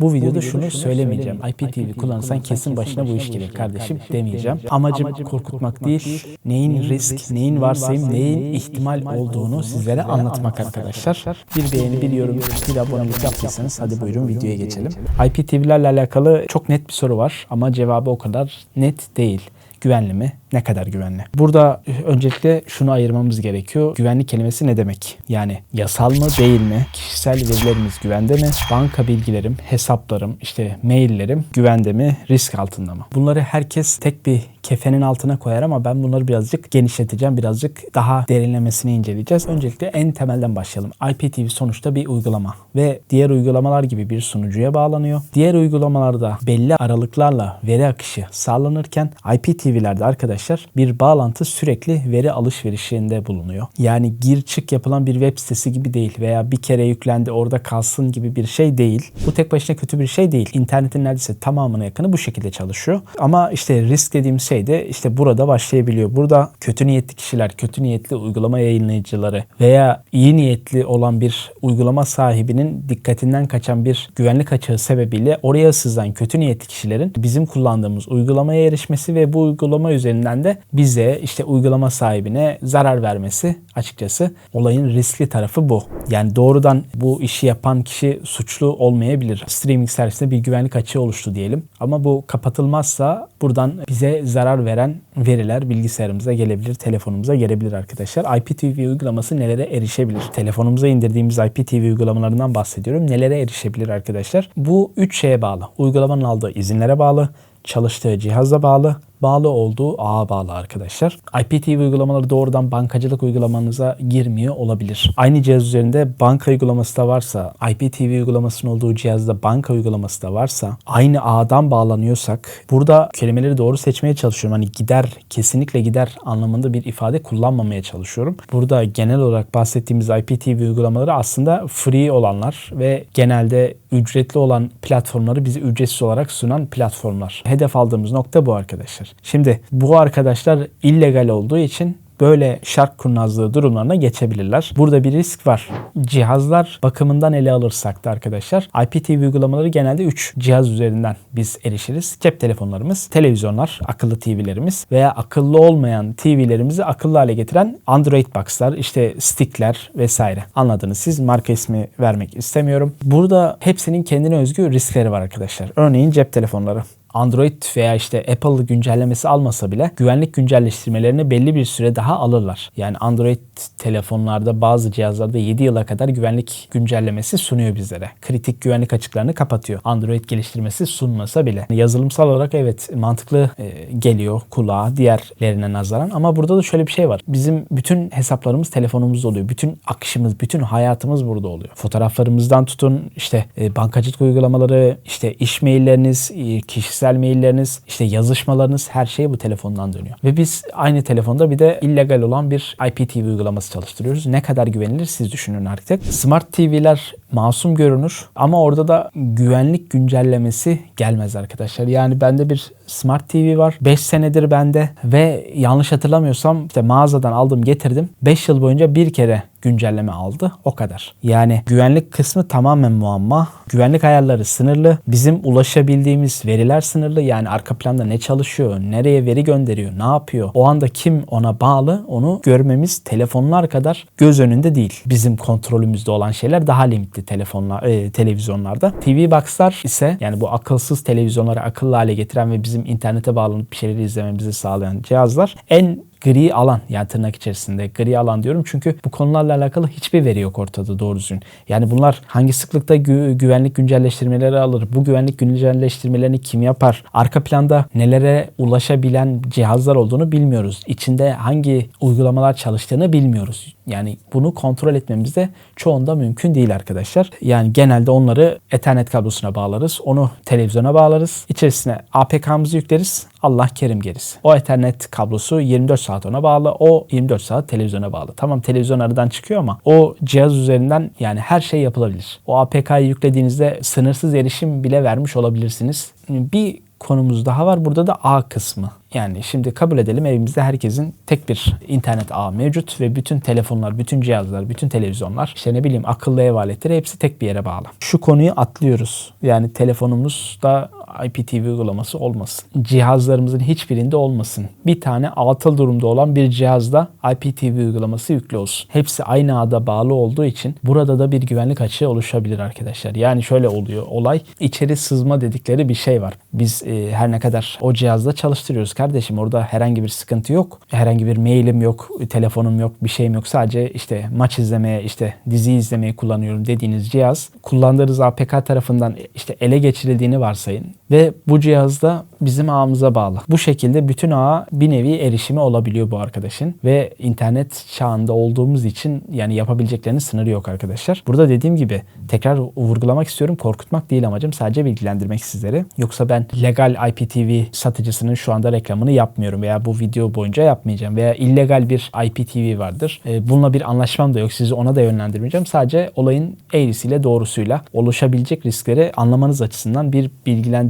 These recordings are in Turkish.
Bu videoda şunu söylemeyeceğim. IPTV kullanırsan kesin başına bu iş gelir kardeşim demeyeceğim. Amacım korkutmak değil, neyin risk, neyin varsayım, neyin ihtimal olduğunu sizlere anlatmak arkadaşlar. Bir beğeni, bir yorum, bir abonelik yaptıysanız hadi buyurun videoya geçelim. IPTV'lerle alakalı çok net bir soru var ama cevabı o kadar net değil. Güvenli mi? Ne kadar güvenli? Burada öncelikle şunu ayırmamız gerekiyor. Güvenlik kelimesi ne demek? Yani yasal mı değil mi? Kişisel verilerimiz güvende mi? Banka bilgilerim, hesaplarım, işte maillerim güvende mi? Risk altında mı? Bunları herkes tek bir kefenin altına koyar ama ben bunları birazcık genişleteceğim. Birazcık daha derinlemesine inceleyeceğiz. Öncelikle en temelden başlayalım. IPTV sonuçta bir uygulama ve diğer uygulamalar gibi bir sunucuya bağlanıyor. Diğer uygulamalarda belli aralıklarla veri akışı sağlanırken IPTV'lerde arkadaşlar bir bağlantı sürekli veri alışverişinde bulunuyor. Yani gir çık yapılan bir web sitesi gibi değil veya bir kere yüklendi orada kalsın gibi bir şey değil. Bu tek başına kötü bir şey değil. İnternetin neredeyse tamamına yakını bu şekilde çalışıyor. Ama işte risk dediğim şey de işte burada başlayabiliyor. Burada kötü niyetli kişiler, kötü niyetli uygulama yayınlayıcıları veya iyi niyetli olan bir uygulama sahibinin dikkatinden kaçan bir güvenlik açığı sebebiyle oraya sızan kötü niyetli kişilerin bizim kullandığımız uygulamaya erişmesi ve bu uygulama üzerinden de bize işte uygulama sahibine zarar vermesi açıkçası olayın riskli tarafı bu. Yani doğrudan bu işi yapan kişi suçlu olmayabilir. Streaming servisinde bir güvenlik açığı oluştu diyelim. Ama bu kapatılmazsa buradan bize zarar veren veriler bilgisayarımıza gelebilir, telefonumuza gelebilir arkadaşlar. IPTV uygulaması nelere erişebilir? Telefonumuza indirdiğimiz IPTV uygulamalarından bahsediyorum. Nelere erişebilir arkadaşlar? Bu üç şeye bağlı. Uygulamanın aldığı izinlere bağlı, çalıştığı cihaza bağlı, bağlı olduğu ağa bağlı arkadaşlar. IPTV uygulamaları doğrudan bankacılık uygulamanıza girmiyor olabilir. Aynı cihaz üzerinde banka uygulaması da varsa, IPTV uygulamasının olduğu cihazda banka uygulaması da varsa, aynı ağdan bağlanıyorsak, burada kelimeleri doğru seçmeye çalışıyorum. Hani gider, kesinlikle gider anlamında bir ifade kullanmamaya çalışıyorum. Burada genel olarak bahsettiğimiz IPTV uygulamaları aslında free olanlar ve genelde ücretli olan platformları bize ücretsiz olarak sunan platformlar. Hedef aldığımız nokta bu arkadaşlar. Şimdi bu arkadaşlar illegal olduğu için böyle şark kurnazlığı durumlarına geçebilirler. Burada bir risk var. Cihazlar bakımından ele alırsak da arkadaşlar IPTV uygulamaları genelde 3 cihaz üzerinden biz erişiriz. Cep telefonlarımız, televizyonlar, akıllı TV'lerimiz veya akıllı olmayan TV'lerimizi akıllı hale getiren Android box'lar, işte stickler vesaire. Anladınız siz. Marka ismi vermek istemiyorum. Burada hepsinin kendine özgü riskleri var arkadaşlar. Örneğin cep telefonları. Android veya işte Apple güncellemesi almasa bile güvenlik güncelleştirmelerini belli bir süre daha alırlar. Yani Android telefonlarda bazı cihazlarda 7 yıla kadar güvenlik güncellemesi sunuyor bizlere. Kritik güvenlik açıklarını kapatıyor. Android geliştirmesi sunmasa bile. Yazılımsal olarak evet mantıklı e, geliyor kulağa diğerlerine nazaran ama burada da şöyle bir şey var. Bizim bütün hesaplarımız telefonumuzda oluyor. Bütün akışımız, bütün hayatımız burada oluyor. Fotoğraflarımızdan tutun işte e, bankacılık uygulamaları, işte iş mailleriniz, e, kişisel kişisel mailleriniz, işte yazışmalarınız her şey bu telefondan dönüyor. Ve biz aynı telefonda bir de illegal olan bir IPTV uygulaması çalıştırıyoruz. Ne kadar güvenilir siz düşünün artık. Smart TV'ler masum görünür ama orada da güvenlik güncellemesi gelmez arkadaşlar. Yani bende bir Smart TV var. 5 senedir bende ve yanlış hatırlamıyorsam işte mağazadan aldım getirdim. 5 yıl boyunca bir kere güncelleme aldı. O kadar. Yani güvenlik kısmı tamamen muamma. Güvenlik ayarları sınırlı. Bizim ulaşabildiğimiz veriler sınırlı. Yani arka planda ne çalışıyor, nereye veri gönderiyor, ne yapıyor, o anda kim ona bağlı onu görmemiz telefonlar kadar göz önünde değil. Bizim kontrolümüzde olan şeyler daha limitli telefonlar, e, televizyonlarda. TV Box'lar ise yani bu akılsız televizyonları akıllı hale getiren ve bizim internete bağlanıp bir şeyleri izlememizi sağlayan cihazlar en gri alan yani tırnak içerisinde gri alan diyorum çünkü bu konularla alakalı hiçbir veri yok ortada doğru düzgün. Yani bunlar hangi sıklıkta gü- güvenlik güncelleştirmeleri alır? Bu güvenlik güncelleştirmelerini kim yapar? Arka planda nelere ulaşabilen cihazlar olduğunu bilmiyoruz. İçinde hangi uygulamalar çalıştığını bilmiyoruz. Yani bunu kontrol etmemiz de çoğunda mümkün değil arkadaşlar. Yani genelde onları Ethernet kablosuna bağlarız. Onu televizyona bağlarız. İçerisine APK'mızı yükleriz. Allah kerim gerisi. O Ethernet kablosu 24 saat ona bağlı. O 24 saat televizyona bağlı. Tamam televizyon aradan çıkıyor ama o cihaz üzerinden yani her şey yapılabilir. O APK'yı yüklediğinizde sınırsız erişim bile vermiş olabilirsiniz. Bir konumuz daha var. Burada da A kısmı. Yani şimdi kabul edelim evimizde herkesin tek bir internet ağı mevcut ve bütün telefonlar, bütün cihazlar, bütün televizyonlar, işte ne bileyim akıllı ev aletleri hepsi tek bir yere bağlı. Şu konuyu atlıyoruz. Yani telefonumuzda IPTV uygulaması olmasın. Cihazlarımızın hiçbirinde olmasın. Bir tane atıl durumda olan bir cihazda IPTV uygulaması yüklü olsun. Hepsi aynı ağda bağlı olduğu için burada da bir güvenlik açığı oluşabilir arkadaşlar. Yani şöyle oluyor olay. içeri sızma dedikleri bir şey var. Biz e, her ne kadar o cihazda çalıştırıyoruz kardeşim. Orada herhangi bir sıkıntı yok. Herhangi bir mailim yok, telefonum yok, bir şeyim yok. Sadece işte maç izlemeye, işte dizi izlemeye kullanıyorum dediğiniz cihaz kullandığınız APK tarafından işte ele geçirildiğini varsayın ve bu cihazda bizim ağımıza bağlı. Bu şekilde bütün ağa bir nevi erişimi olabiliyor bu arkadaşın ve internet çağında olduğumuz için yani yapabileceklerinin sınırı yok arkadaşlar. Burada dediğim gibi tekrar vurgulamak istiyorum. Korkutmak değil amacım. Sadece bilgilendirmek sizleri. Yoksa ben legal IPTV satıcısının şu anda reklamını yapmıyorum veya bu video boyunca yapmayacağım veya illegal bir IPTV vardır. E, bununla bir anlaşmam da yok. Sizi ona da yönlendirmeyeceğim. Sadece olayın eğrisiyle doğrusuyla oluşabilecek riskleri anlamanız açısından bir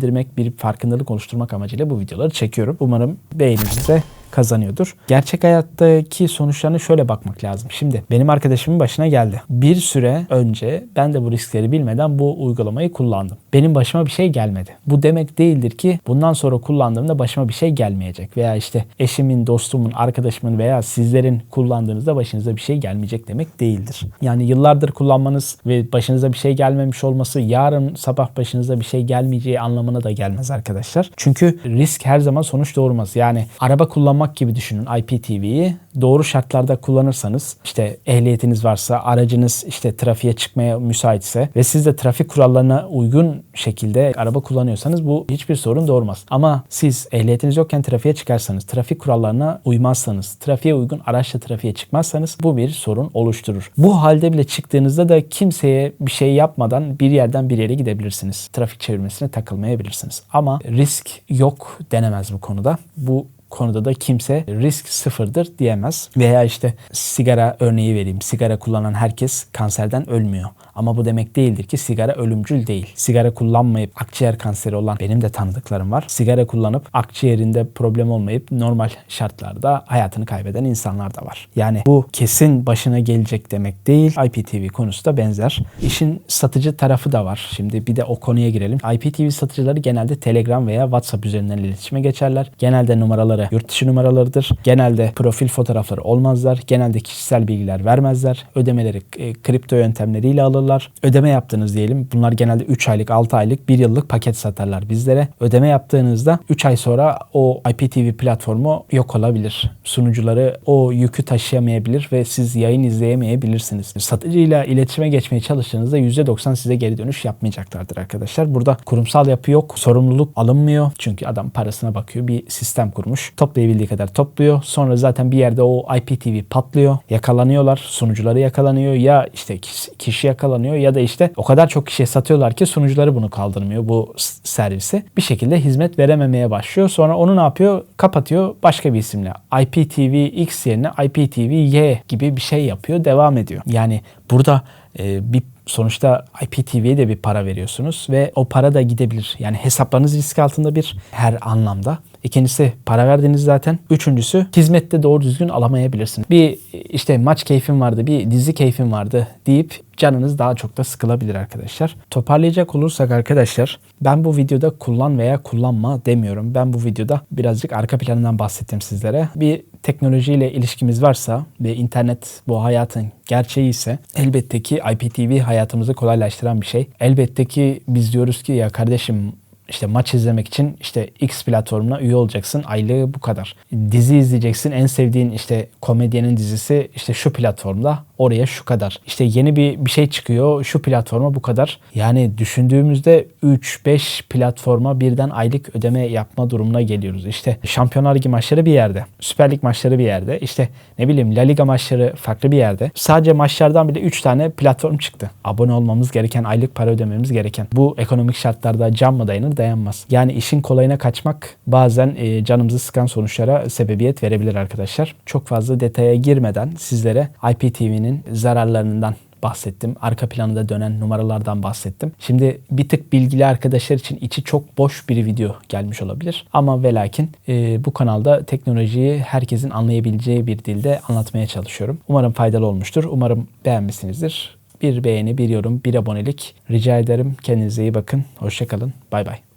bilgilendirmek, bir farkındalık oluşturmak amacıyla bu videoları çekiyorum. Umarım beğeninizi kazanıyordur. Gerçek hayattaki sonuçlarına şöyle bakmak lazım. Şimdi benim arkadaşımın başına geldi. Bir süre önce ben de bu riskleri bilmeden bu uygulamayı kullandım. Benim başıma bir şey gelmedi. Bu demek değildir ki bundan sonra kullandığımda başıma bir şey gelmeyecek. Veya işte eşimin, dostumun, arkadaşımın veya sizlerin kullandığınızda başınıza bir şey gelmeyecek demek değildir. Yani yıllardır kullanmanız ve başınıza bir şey gelmemiş olması yarın sabah başınıza bir şey gelmeyeceği anlamına da gelmez arkadaşlar. Çünkü risk her zaman sonuç doğurmaz. Yani araba kullanmak kullanmak gibi düşünün IPTV'yi. Doğru şartlarda kullanırsanız işte ehliyetiniz varsa, aracınız işte trafiğe çıkmaya müsaitse ve siz de trafik kurallarına uygun şekilde araba kullanıyorsanız bu hiçbir sorun doğurmaz. Ama siz ehliyetiniz yokken trafiğe çıkarsanız, trafik kurallarına uymazsanız, trafiğe uygun araçla trafiğe çıkmazsanız bu bir sorun oluşturur. Bu halde bile çıktığınızda da kimseye bir şey yapmadan bir yerden bir yere gidebilirsiniz. Trafik çevirmesine takılmayabilirsiniz. Ama risk yok denemez bu konuda. Bu konuda da kimse risk sıfırdır diyemez. Veya işte sigara örneği vereyim. Sigara kullanan herkes kanserden ölmüyor. Ama bu demek değildir ki sigara ölümcül değil. Sigara kullanmayıp akciğer kanseri olan benim de tanıdıklarım var. Sigara kullanıp akciğerinde problem olmayıp normal şartlarda hayatını kaybeden insanlar da var. Yani bu kesin başına gelecek demek değil. IPTV konusu da benzer. İşin satıcı tarafı da var. Şimdi bir de o konuya girelim. IPTV satıcıları genelde Telegram veya WhatsApp üzerinden iletişime geçerler. Genelde numaraları yurt dışı numaralarıdır. Genelde profil fotoğrafları olmazlar. Genelde kişisel bilgiler vermezler. Ödemeleri e, kripto yöntemleriyle alırlar alırlar. Ödeme yaptınız diyelim. Bunlar genelde 3 aylık, 6 aylık, 1 yıllık paket satarlar bizlere. Ödeme yaptığınızda 3 ay sonra o IPTV platformu yok olabilir. Sunucuları o yükü taşıyamayabilir ve siz yayın izleyemeyebilirsiniz. Satıcıyla iletişime geçmeye çalıştığınızda %90 size geri dönüş yapmayacaklardır arkadaşlar. Burada kurumsal yapı yok. Sorumluluk alınmıyor. Çünkü adam parasına bakıyor. Bir sistem kurmuş. Toplayabildiği kadar topluyor. Sonra zaten bir yerde o IPTV patlıyor. Yakalanıyorlar. Sunucuları yakalanıyor. Ya işte kişi yakalanıyor yakalanıyor ya da işte o kadar çok kişiye satıyorlar ki sunucuları bunu kaldırmıyor bu servisi. Bir şekilde hizmet verememeye başlıyor. Sonra onu ne yapıyor? Kapatıyor başka bir isimle. IPTV X yerine IPTV Y gibi bir şey yapıyor. Devam ediyor. Yani burada e, bir sonuçta IPTV'ye de bir para veriyorsunuz ve o para da gidebilir. Yani hesaplarınız risk altında bir her anlamda. İkincisi para verdiniz zaten. Üçüncüsü hizmette doğru düzgün alamayabilirsin. Bir işte maç keyfim vardı, bir dizi keyfim vardı deyip canınız daha çok da sıkılabilir arkadaşlar. Toparlayacak olursak arkadaşlar ben bu videoda kullan veya kullanma demiyorum. Ben bu videoda birazcık arka planından bahsettim sizlere. Bir teknolojiyle ilişkimiz varsa ve internet bu hayatın gerçeği ise elbette ki IPTV hayatımızı kolaylaştıran bir şey. Elbette ki biz diyoruz ki ya kardeşim işte maç izlemek için işte X platformuna üye olacaksın. Aylığı bu kadar. Dizi izleyeceksin. En sevdiğin işte komedyenin dizisi işte şu platformda oraya şu kadar. İşte yeni bir bir şey çıkıyor şu platforma bu kadar. Yani düşündüğümüzde 3-5 platforma birden aylık ödeme yapma durumuna geliyoruz. İşte Şampiyonlar Ligi maçları bir yerde. Süper Lig maçları bir yerde. İşte ne bileyim La Liga maçları farklı bir yerde. Sadece maçlardan bile 3 tane platform çıktı. Abone olmamız gereken, aylık para ödememiz gereken. Bu ekonomik şartlarda can mı dayanır dayanmaz. Yani işin kolayına kaçmak bazen e, canımızı sıkan sonuçlara sebebiyet verebilir arkadaşlar. Çok fazla detaya girmeden sizlere IPTV'nin zararlarından bahsettim. Arka planında dönen numaralardan bahsettim. Şimdi bir tık bilgili arkadaşlar için içi çok boş bir video gelmiş olabilir. Ama ve lakin e, bu kanalda teknolojiyi herkesin anlayabileceği bir dilde anlatmaya çalışıyorum. Umarım faydalı olmuştur. Umarım beğenmişsinizdir. Bir beğeni, bir yorum, bir abonelik rica ederim. Kendinize iyi bakın. Hoşçakalın. Bay bay.